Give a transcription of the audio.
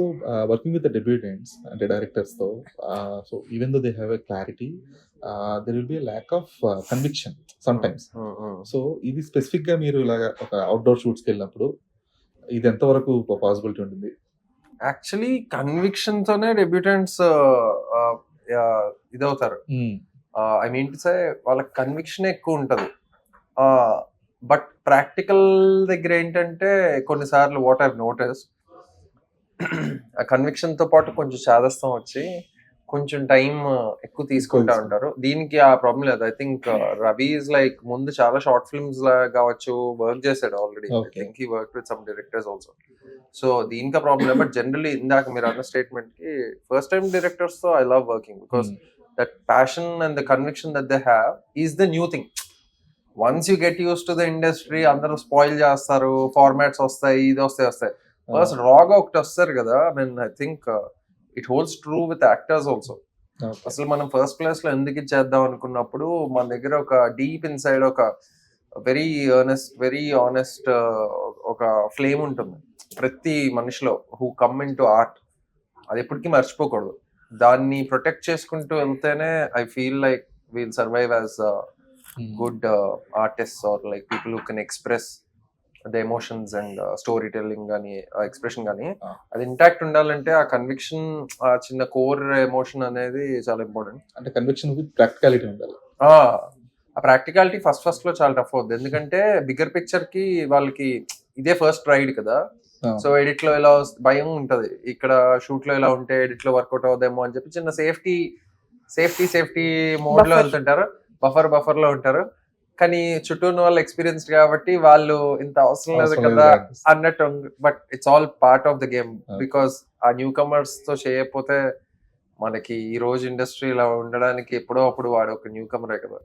So working with the debutantes అంటే డైరెక్టర్స్తో so even though they have a clarity there will be lack of conviction some times so ఇది స్పెసిఫిక్గా మీరు ఇలాగ ఒక outdoor షూట్స్కి వెళ్ళినప్పుడు ఇది ఎంతవరకు పాసిబిలిటీ ఉంటుంది? యాక్చువల్లీ కన్విక్షన్ తోనే డెబ్యూటెంట్స్ ఇదవుతారు. ఐ మీన్ టు సే వాళ్ళకి కన్విక్షన్ ఎక్కువ ఉంటది. బట్ ప్రాక్టికల్ దగ్గర ఏంటంటే కొన్నిసార్లు వాట్ ఐవ్ నోటీస్ ఆ కన్విక్షన్తో పాటు కొంచెం చాదస్తం వచ్చి కొంచెం టైం ఎక్కువ తీసుకుంటా. ఉంటారు. దీనికి ఆ ప్రాబ్లం లేదు. I think Ravi is like ముందు చాలా షార్ట్ ఫిల్మ్స్ కావచ్చు వర్క్ చేశాడు already I. Think work with some directors also so దీనికి ఆ ప్రాబ్లం బట్ జనరలీ ఇందాక మీరు అన్న స్టేట్మెంట్కి first time డైరెక్టర్స్తో I love working because that passion and the conviction that they have is the new thing. Once you get used to the industry, అందరూ spoil చేస్తారు formats వస్తాయి ఇది వస్తాయి వస్తాయి. ఫస్ట్ రాగా ఒకటి వస్తారు కదా. I mean I think it holds true with actors also అసలు మనం ఫస్ట్ ప్లేస్లో ఎందుకు చేద్దాం అనుకున్నప్పుడు మన దగ్గర ఒక డీప్ ఇన్సైడ్ ఒక వెరీ ఎర్నెస్ట్ వెరీ ఆనెస్ట్ ఒక ఫ్లేమ్ ఉంటుంది. ప్రతి మనిషిలో who come in to art అది ఎప్పటికీ మర్చిపోకూడదు. దాన్ని ప్రొటెక్ట్ చేసుకుంటూ వెళ్తేనే I feel like we'll survive as good artist are like people who can express the emotions and story telling కానీ ఎక్స్ప్రెషన్ కానీ. అది ఇంటాక్ట్ ఉండాలంటే ఆ కన్విక్షన్ ఆ చిన్న కోర్ ఎమోషన్ అనేది చాలా ఇంపార్టెంట్ అంటే కన్విక్షన్ విత్ ప్రాక్టికాలిటీ ఉండాలి. ఆ ప్రాక్టికాలిటీ ఫస్ట్ ఫస్ట్లో చాలా టఫ్ అవుతుంది ఎందుకంటే బిగ్గర్ పిక్చర్కి వాళ్ళకి ఇదే ఫస్ట్ రైడ్ కదా. సో ఎడిట్లో ఇలా వస్- భయం ఉంటది. ఇక్కడ షూట్లో ఇలా ఉంటే ఎడిట్లో వర్కౌట్ అవుదేమో అని చెప్పి చిన్న సేఫ్టీ సేఫ్టీ సేఫ్టీ మోడ్లో. వెళ్తుంటారు. బఫర్ బఫర్లో ఉంటారు. కానీ చుట్టూ ఉన్న వాళ్ళు ఎక్స్పీరియన్స్డ్ కాబట్టి వాళ్ళు ఇంత అవసరం లేదు కదా. అన్నట్టు but it's all part of the game. Because ఆ న్యూ కమర్స్తో చేయకపోతే మనకి ఈ రోజు ఇండస్ట్రీ ఇలా ఉండడానికి ఎప్పుడో అప్పుడు వాడు ఒక న్యూ కమరే కదా.